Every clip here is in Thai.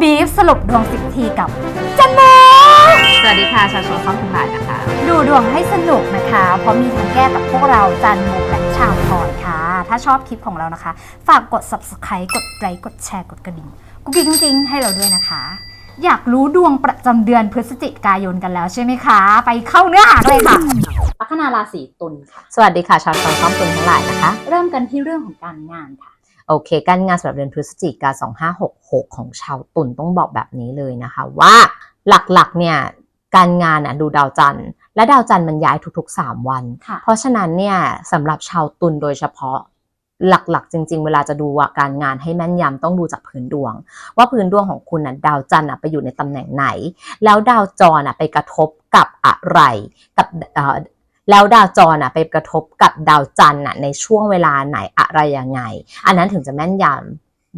บีฟสรุปดวงสิบทีกับจันโมสวัสดีค่ะ ชาวโชว์ซ้อมคุณบาทนะคะ ดูดวงให้สนุกนะคะ เพราะมีทั้งแก้กับพวกเราจันมุกและชาวพลอยค่ะ ถ้าชอบคลิปของเรานะคะ ฝากกด subscribe กดไลค์กดแชร์กดกระดิ่งกุ๊กกิ๊งกิ๊งให้เราด้วยนะคะ อยากรู้ดวงประจำเดือนพฤศจิกายนกันแล้วใช่ไหมคะ ไปเข้าเนื้อหาเลยค่ะลัคนาราศีตุลค่ะ สวัสดีค่ะ ชาวโชว์ซ้อมคุณทั้งหลายนะคะ เริ่มกันที่เรื่องของการงานค่ะ โอเค การงานสำหรับเดือนพฤศจิกา 2566 ของชาวตุลต้องบอกแบบนี้เลยนะคะว่าหลักๆเนี่ยการงานน่ะดูดาวจันทร์ และดาวจันทร์มันย้ายทุกๆ 3 วันค่ะเพราะฉะนั้นเนี่ยสำหรับชาวตุลโดยเฉพาะหลักๆ จริง ๆ เวลาจะดูว่าการงานให้แม่นยำต้องดูจากพื้นดวง ว่าพื้นดวงของคุณน่ะดาวจันทร์น่ะไปอยู่ในตำแหน่งไหน แล้วดาวจรน่ะไปกระทบกับอะไรกับเอ่อ แล้วดาวจรน่ะไปกระทบกับดาวจันทร์น่ะในช่วงเวลาไหนอะไรยังไง อันนั้นถึงจะแม่นยำ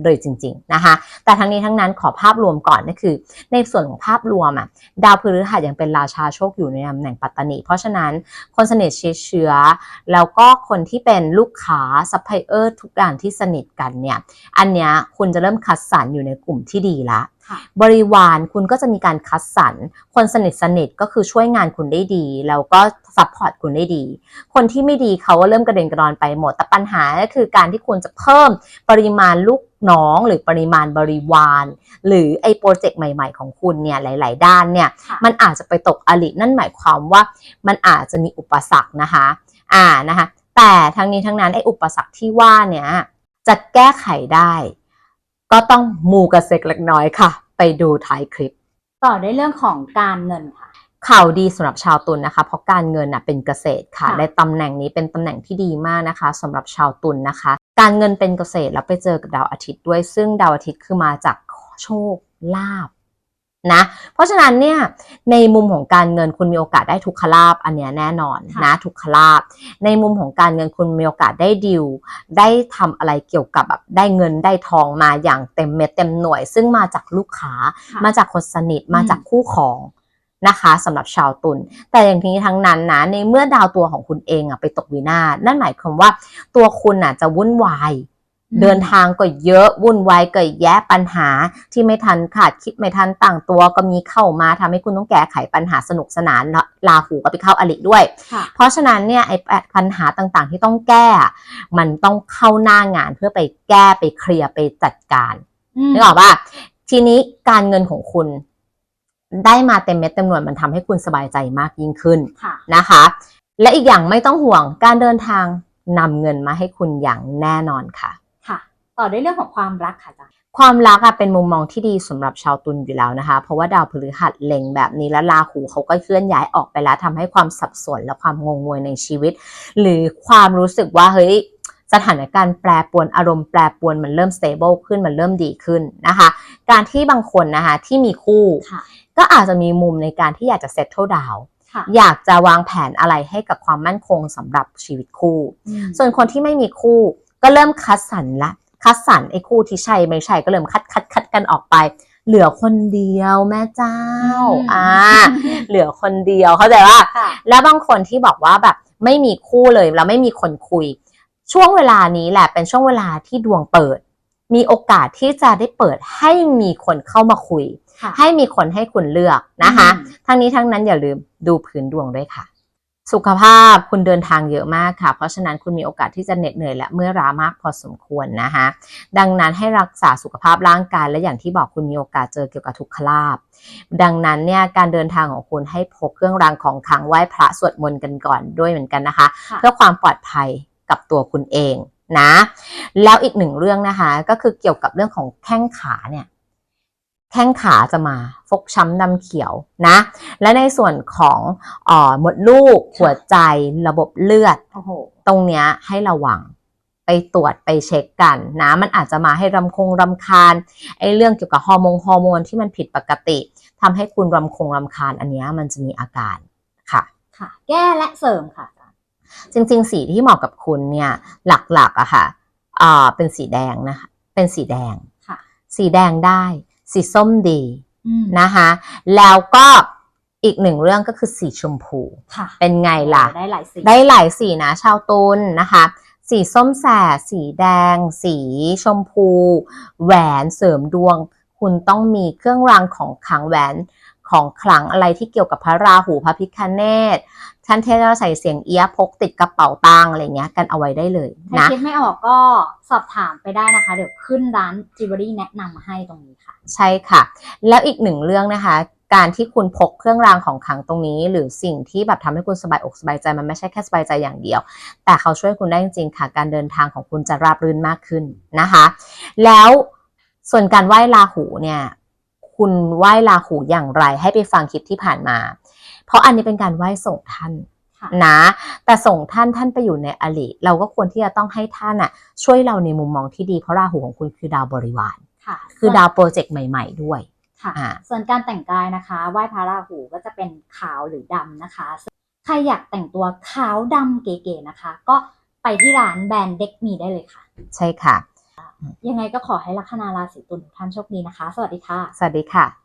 เลยจริง ๆนะคะ แต่ทั้งนี้ทั้งนั้นขอภาพรวมก่อนก็คือ ในส่วนของภาพรวมอะดาวพฤหัสยังเป็นราชาโชคอยู่ในตำแหน่งปัตตานี เพราะฉะนั้นคนสนิทเชื้อเชื้อแล้วก็คนที่เป็นลูกค้าซัพพลายเออร์ทุกอย่างที่สนิทกันเนี่ย อันเนี้ยคุณจะเริ่มคัดสรรอยู่ในกลุ่มที่ดีละบริวารคุณก็จะมีการคัดสรรคนสนิทสนิทก็คือช่วยงานคุณได้ดี แล้วก็ซัพพอร์ตคุณได้ดี คนที่ไม่ดีเขาก็เริ่มกระเด็นกระดอนไปหมด แต่ปัญหาก็คือการที่คุณจะเพิ่มปริมาณลูกน้องหรือปริมาณบริวาร หรือไอ้โปรเจกต์ใหม่ ๆ ของคุณเนี่ยหลาย ๆ ด้านเนี่ยค่ะมันอาจจะไปตกอลินั่นหมายความว่ามันอาจจะมีอุปสรรคนะคะอ่านะคะแต่ทั้งนี้ทั้งนั้นไอ้อุปสรรคที่ว่าเนี่ยจะแก้ไขได้ ก็ต้องมูกระเซกเล็กน้อยค่ะ ไปดูท้ายคลิป ต่อด้วยเรื่องของการเงินค่ะ ข่าวดีสำหรับชาวตุลนะคะ เพราะการเงินน่ะเป็นเกษตรค่ะค่ะในตำแหน่งนี้เป็นตำแหน่งที่ดีมากนะคะสำหรับชาวตุลนะคะ การเงินเป็นเกษตรแล้วไปเจอกับดาวอาทิตย์ด้วย ซึ่งดาวอาทิตย์คือมาจากโชคลาภ นะ เพราะฉะนั้นเนี่ยในมุมของการเงินคุณมีโอกาสได้ทุกขลาบอันเนี้ยแน่นอนค่ะนะทุกขลาบในมุมของการเงินคุณมีโอกาสได้ดิวได้ทำอะไรเกี่ยวกับแบบได้เงินได้ทองมาอย่างเต็มเม็ดเต็มหน่วย ซึ่งมาจากลูกค้าค่ะมาจากคนสนิทอืมมาจากคู่ของนะคะสำหรับชาวตุลแต่อย่างนี้ทั้งนั้นนะในเมื่อดาวตัวของคุณเองอะไปตกวินาศนั่นหมายความว่าตัวคุณอะจะวุ่นวาย เดินทางก็เยอะวุ่นวายก็แยะปัญหาที่ไม่ทันขาดคิดไม่ทันต่างตัวก็มีเข้ามาทำให้คุณต้องแก้ไขปัญหาสนุกสนานลาหูก็ไปเข้าอลิด้วยค่ะเพราะฉะนั้นเนี่ยไอ้ปัญหาต่างๆ ที่ต้องแก้อะมันต้องเข้าหน้างานเพื่อไปแก้ไปเคลียร์ไปจัดการอืมนึกออกป่ะทีนี้การเงินของคุณได้มาเต็มเม็ดเต็มหน่วยมันทำให้คุณสบายใจมากยิ่งขึ้นค่ะนะคะ และอีกอย่างไม่ต้องห่วงการเดินทางนำเงินมาให้คุณอย่างแน่นอนค่ะค่ะ ต่อด้วยเรื่องของความรักค่ะอาจารย์ความรักอะเป็นมุมมองที่ดีสำหรับชาวตุลอยู่แล้วนะคะ เพราะว่าดาวพฤหัสเล็งแบบนี้แล้วราหูเขาก็เคลื่อนย้ายออกไปแล้วทำให้ความสับสนและความงงงวยในชีวิต หรือความรู้สึกว่าเฮ้ยสถานการณ์แปรปรวนอารมณ์แปรปรวนมันเริ่ม stable ขึ้นมันเริ่มดีขึ้นนะคะ การที่บางคนนะคะที่มีคู่ค่ะก็อาจจะมีมุมในการที่อยากจะ settle down ค่ะอยากจะวางแผนอะไรให้กับความมั่นคงสำหรับชีวิตคู่อืมส่วนคนที่ไม่มีคู่ก็เริ่มคัดสรรละ คัดสรรไอ้คู่ที่ใช่ไม่ใช่ก็เริ่มคัดคัดคัดกันออกไป เหลือคนเดียวแม่เจ้าอ่าเหลือคนเดียวเข้าใจว่าค่ะแล้วบางคนที่บอกว่าแบบไม่มีคู่เลยแล้วไม่มีคนคุย ช่วงเวลานี้แหละเป็นช่วงเวลาที่ดวงเปิด มีโอกาสที่จะได้เปิดให้มีคนเข้ามาคุยค่ะให้มีคนให้คุณเลือกนะคะอืมทั้งนี้ทั้งนั้นอย่าลืมดูพื้นดวงด้วยค่ะ สุขภาพคุณเดินทางเยอะมากค่ะ เพราะฉะนั้นคุณมีโอกาสที่จะเหน็ดเหนื่อยและเมื่อยล้ามากพอสมควรนะคะดังนั้นให้รักษาสุขภาพร่างกายและอย่างที่บอกคุณมีโอกาสเจอเกี่ยวกับทุกขลาบ ดังนั้นเนี่ยการเดินทางของคุณให้พกเครื่องรางของขลังไหว้พระสวดมนต์กันก่อนด้วยเหมือนกันนะคะค่ะเพื่อความปลอดภัยกับตัวคุณเองนะ แล้วอีกหนึ่งเรื่องนะคะก็คือเกี่ยวกับเรื่องของแข้งขาเนี่ย แข้งขาจะมาฟกช้ำดำเขียวนะ และในส่วนของเออหมดลูกหัวใจระบบเลือดโอ้โหตรงเนี้ยให้ระวังไปตรวจไปเช็คกันนะ มันอาจจะมาให้รำคงรำคาญไอ้เรื่องเกี่ยวกับฮอร์โมนฮอร์โมนที่มันผิดปกติทำให้คุณรำคงรำคาญอันเนี้ยมันจะมีอาการค่ะค่ะ แก้และเสริมค่ะอาจารย์จริงๆ สีที่เหมาะกับคุณเนี่ยหลักๆอะค่ะอ่าเป็นสีแดงนะคะเป็นสีแดงค่ะสีแดงได้ สีส้มดีอืมนะคะ แล้วก็อีกหนึ่งเรื่องก็คือสีชมพูค่ะเป็นไงล่ะ ได้หลายสีได้หลายสีนะชาวตุลนะคะ สีส้มแสดสีแดง สีชมพู แหวนเสริมดวงคคุณต้องมีเครื่องรางของขลังแหวน ของขลังอะไรที่เกี่ยวกับพระราหูพระพิคเนตท่านเทพเราใส่เสียงเอี๊ยะพกติดกระเป๋าตังอะไรเงี้ยกันเอาไว้ได้เลยใครนะ คิดไม่ออกก็สอบถามไปได้นะคะ เดี๋ยวขึ้นร้านจิวเวลรี่แนะนำมาให้ตรงนี้ค่ะ ใช่ค่ะ แล้วอีกหนึ่งเรื่องนะคะ การที่คุณพกเครื่องรางของขลังตรงนี้ หรือสิ่งที่แบบทำให้คุณสบายอกสบายใจมันไม่ใช่แค่สบายใจอย่างเดียว แต่เขาช่วยคุณได้จริงๆค่ะ การเดินทางของคุณจะราบรื่นมากขึ้นนะคะ แล้วส่วนการไหว้ลาหูเนี่ย คุณไหว้ลาหูอย่างไร ให้ไปฟังคลิปที่ผ่านมา เพราะอันนี้เป็นการไหว้ส่งท่านค่ะนะ แต่ส่งท่านท่านไปอยู่ในอลิเราก็ควรที่จะต้องให้ท่านอะ ช่วยเราในมุมมองที่ดีเพราะราหูของคุณคือดาวบริวารค่ะ คือดาวโปรเจกต์ใหม่ ๆ ด้วยค่ะอ่าส่วนการแต่งกายนะคะไหว้พระราหูก็จะเป็นขาวหรือดำนะคะ ใครอยากแต่งตัวขาวดำเก๋ๆนะคะ ก็ไปที่ร้านแบรนด์เด็กมีได้เลยค่ะ ใช่ค่ะ ยังไงก็ขอให้ลัคนาราศีตุลทุกท่านโชคดีนะคะ สวัสดีค่ะ สวัสดีค่ะ